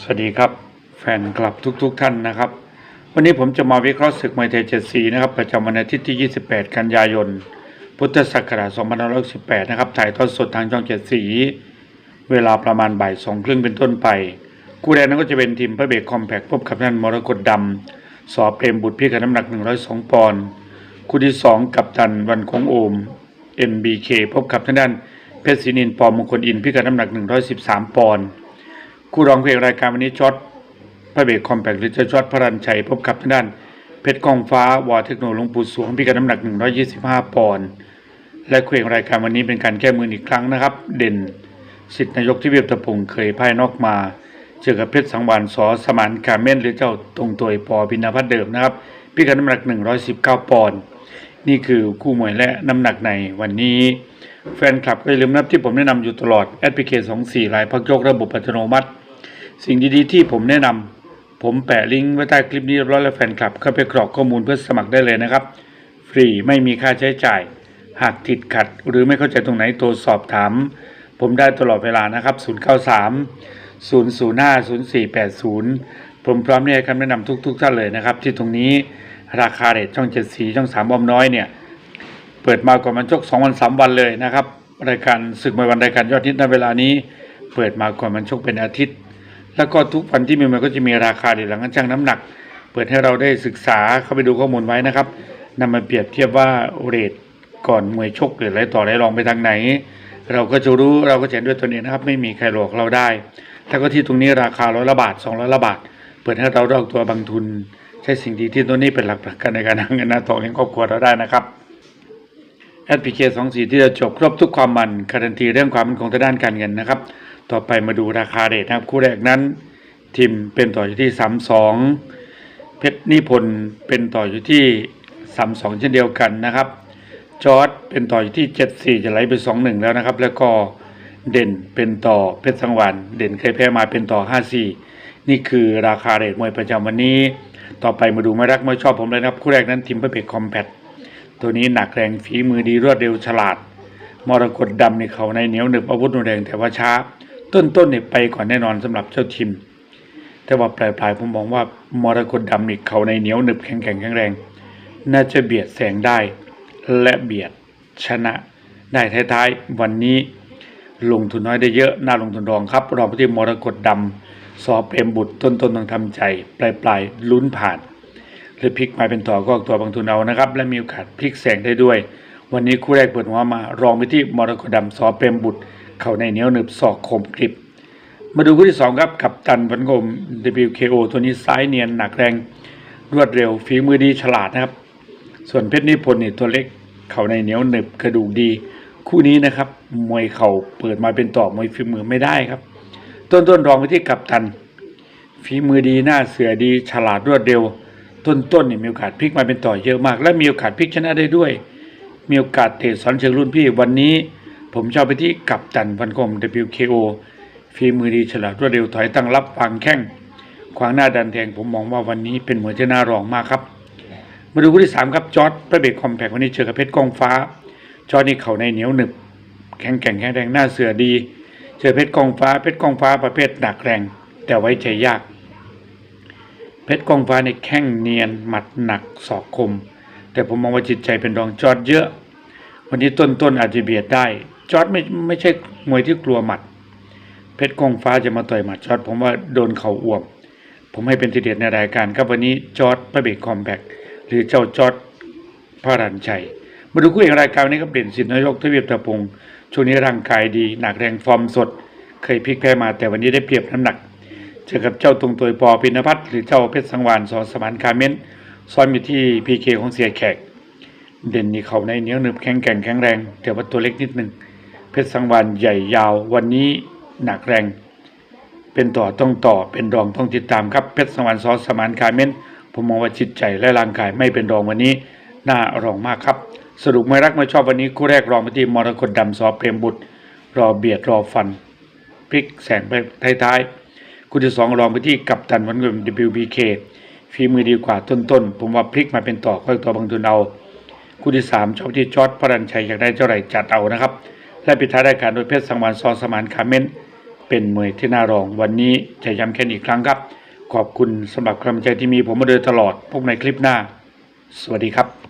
สวัสดีครับ แฟนคลับทุกๆทท่านนะครับ วันนี้ผมจะมาวิเคราะห์ศึกมวยไทยเจ็ดสีนะครับ ประจำวันอาทิตย์ที่ 28 กันยายน พุทธศักราช2518 นะครับ ถ่ายทอดสดทางช่องเจ็ดสี เวลาประมาณบ่ายสองครึ่งเป็นต้นไป คู่แรกนั้นก็จะเป็นทีมพระเบกคอมแพคพบกับท่านมรกตดำสอบเปรมบุตรพี่กับน้ำหนัก 102 ปอนด์คู่ที่ 2 กับตันวันคงโอม MBK พบกับทางด้านเพชรศรีนินปอมงคลอินพี่กับน้ำหนัก 113 ปอนด์ คู่รองเพลงรายการวันนี้ช็อตพระเบรกคอมแพคหรือจะช็อตพระรันชัยพบกับทางด้าน เพชรกองฟ้าวอเทคโนหลวงปูสวงพิกัดน้ำหนัก 125 ปอนด์และเคงรายการวันนี้เป็นการแก้มืออีกครั้งนะครับ เด่นสิทธินายกที่เวียบตะพงเคยพ่ายนอกมาเจอกับเพชรสังวานสอสมานกาเม่นหรือเจ้าตรงตัวยปอพินาพัฒน์เดิมนะครับพิกัดน้ำหนัก 119 ปอนด์นี่คือคู่มวยและน้ำหนักในวันนี้ แฟนคลับก็อย่าลืมนับที่ผมแนะนำอยู่ตลอดแอปพลิเคชัน24ลายพักยกระบบอัตโนมัติ สิ่งดีๆ ที่ผมแนะนำผมแปะลิงก์ไว้ใต้คลิปนี้เรียบร้อยแล้วแฟนคลับเข้าไปกรอกข้อมูลเพื่อสมัครได้เลยนะครับ ฟรีไม่มีค่าใช้จ่าย หากติดขัด หรือไม่เข้าใจตรงไหนโทรสอบถาม ผมได้ตลอดเวลานะครับ 093 005 0480 ผมพร้อมที่จะให้คำแนะนำทุก ๆ ท่านเลยนะครับ ที่ตรงนี้ราคาเรทช่องเจ็ดสีช่องสามอมน้อยเนี่ย เปิดมาก่อนมันชกสองวันสามวันเลยนะครับ รายการศึกมวยวันรายการยอดฮิตในเวลานี้ เปิดมาก่อนมันชกเป็นอาทิตย์ แล้วก็ทุกวันที่มีมันก็จะมีราคาเดี๋ยวหลังการชั่งน้ำหนัก เปิดให้เราได้ศึกษาเข้าไปดูข้อมูลไว้นะครับนำมาเปรียบเทียบว่าเรทก่อนมวยชกหรืออะไรต่ออะไรลองไปทางไหน เราก็จะรู้เราก็จะเห็นด้วยตัวเองนะครับไม่มีใครหลอกเราได้แล้วก็ที่ตรงนี้ราคาร้อยละบาทสองร้อยละบาท เปิดให้เราได้ออกตัวบางทุน ใช้สิ่งดีที่ตัวนี้เป็นหลักประกันในการหาเงินหน้าทองเลี้ยงครอบครัวเราได้นะครับแอดพลิเคชัน2 4ที่จะจบครบทุกความมันการันตีเรื่องความมั่นคงทางด้านการเงินนะครับ ต่อไปมาดูราคาเรทนะครับคู่แรกนั้นทีมเป็นต่ออยู่ที่32เพชรนิพนธ์เป็นต่ออยู่ที่32เช่นเดียวกันนะครับ จอร์ดเป็นต่ออยู่ที่74จะไหลไป21แล้วนะครับ แล้วก็เด่นเป็นต่อเพชรสังวานเด่นเคยแพ้มาเป็นต่อ54นี่คือราคาเรทมวยประจำวันนี้ ต่อไปมาดูไม่รักไม่ชอบผมเลยนะครับ คู่แรกนั้นทีมพระเบรกคอมแพตตัวนี้หนักแรงฝีมือดีรวดเร็วฉลาด มรกตดำในเขาในเหนียวหนึบอาวุธรุนแรงแต่ว่าช้า ต้นๆเนี่ยไปก่อนแน่นอนสำหรับเจ้าทิมแต่ว่าปลายๆผมมองว่ามรกตดำนี่เขาในเหนียวหนึบแข็งแข็งแข็งแรง น่าจะเบียดแสงได้ และเบียดชนะได้ท้ายๆ วันนี้ลงทุนน้อยได้เยอะน่าลงทุนรองครับรองไปที่มรกตดำสอบเปรมบุตรต้นๆต้องทำใจ ปลายๆลุ้นผ่านหรือพลิกมาเป็นต่อก็ออกตัวบางทุนเอานะครับ และมีโอกาสพลิกแสงได้ด้วย วันนี้คู่แรกเปิดหัวมารองไปที่มรกตดำสอเปรมบุตร เข้าในเหนียวหนึบศอกคมกริบ มาดูคู่ที่สองครับกับตันวันกลม WKO ตัวนี้ซ้ายเนียนหนักแรงรวดเร็วฝีมือดีฉลาดนะครับ ส่วนเพชรนิพนธ์นี่ตัวเล็กเข่าในเหนียวหนึบกระดูกดี คู่นี้นะครับ มวยเข่าเปิดมาเป็นต่อมวยฝีมือไม่ได้ครับ ต้นต้นรองไปที่กัปตัน ฝีมือดีหน้าเสือดีฉลาดรวดเร็ว ต้นต้นนี่มีโอกาสพลิกมาเป็นต่อเยอะมาก และมีโอกาสพลิกชนะได้ด้วย มีโอกาสเตะสอนเชิงรุ่นพี่วันนี้ ผมชอบไปที่กัปตันพันคม WKO ฝีมือดีฉลาดรวดเร็วถอยตั้งรับวางแข้งขวางหน้าดันแทงผมมองว่าวันนี้เป็นมวยที่น่ารองมากครับ มาดูคู่ที่สามครับจอร์ดพระเบรกคอมแพควันนี้เจอกับเพชรกองฟ้า จอร์ดนี่เข่าในเหนียวหนึบแข็งแกร่งแข็งแรงหน้าเสือดี เจอเพชรกองฟ้าเพชรกองฟ้าประเภทหนักแรง แต่ไว้ใจยาก เพชรกองฟ้าในแข้งเนียนหมัดหนักศอกคม แต่ผมมองว่าจิตใจเป็นรองจอร์ดเยอะ วันนี้ต้นๆอาจจะเบียดได้ จอร์ดไม่ไม่ใช่มวยที่กลัวหมัด เพชรกองฟ้าจะมาต่อยหมัดจอร์ดผมว่าโดนเข่าอ่วม ผมให้เป็นทีเด็ดในรายการครับวันนี้จอร์ดพระเบกคอมแพคหรือเจ้าจอร์ดพระรันชัย มาดูคู่เอกรายการนี้ก็เปลี่ยนสินนายกทวีปตะพงศ์ช่วงนี้ร่างกายดีหนักแรงฟอร์มสด เคยพลิกแพ้มาแต่วันนี้ได้เปรียบน้ำหนักเจอกับเจ้าตรงตัวปอพินพัฒน์หรือเจ้าเพชรสังวานสอสมานคาเมนซ้อนอยู่ที่พีเคของเสียแขกเด่นนี่เขาในเหนียวหนึบแข็งแกร่งแข็งแรงแต่ว่าตัวเล็กนิดหนึ่ง เพชรสังวานใหญ่ยาววันนี้หนักแรง เป็นต่อต้องต่อเป็นรองต้องติดตามครับเพชรสังวานสอสสมานคาเมนผมมองว่าจิตใจและร่างกายไม่เป็นรองวันนี้น่ารองมากครับ สรุปไม่รักไม่ชอบวันนี้คู่แรกรองไปที่มรกตดำสอเปรมบุตร รอเบียดรอฟันพลิกแสงไปท้ายๆคู่ที่สองรองไปที่กัปตันวันเงิน WBK ฝีมือดีกว่าต้นๆ ผมว่าพลิกมาเป็นต่อค่อยตัวบางทุนเอา คู่ที่สามชอบที่จอร์ดพระรันชัยอยากได้เท่าไหร่จัดเอานะครับ และปิดท้ายรายการโดยเพชรสังวานซอสมานคาเมนเป็นมวยที่น่ารอง วันนี้จะย้ำแค่นี้อีกครั้งครับ ขอบคุณสำหรับกำลังใจที่มีผมมาโดยตลอดพบในคลิปหน้า สวัสดีครับ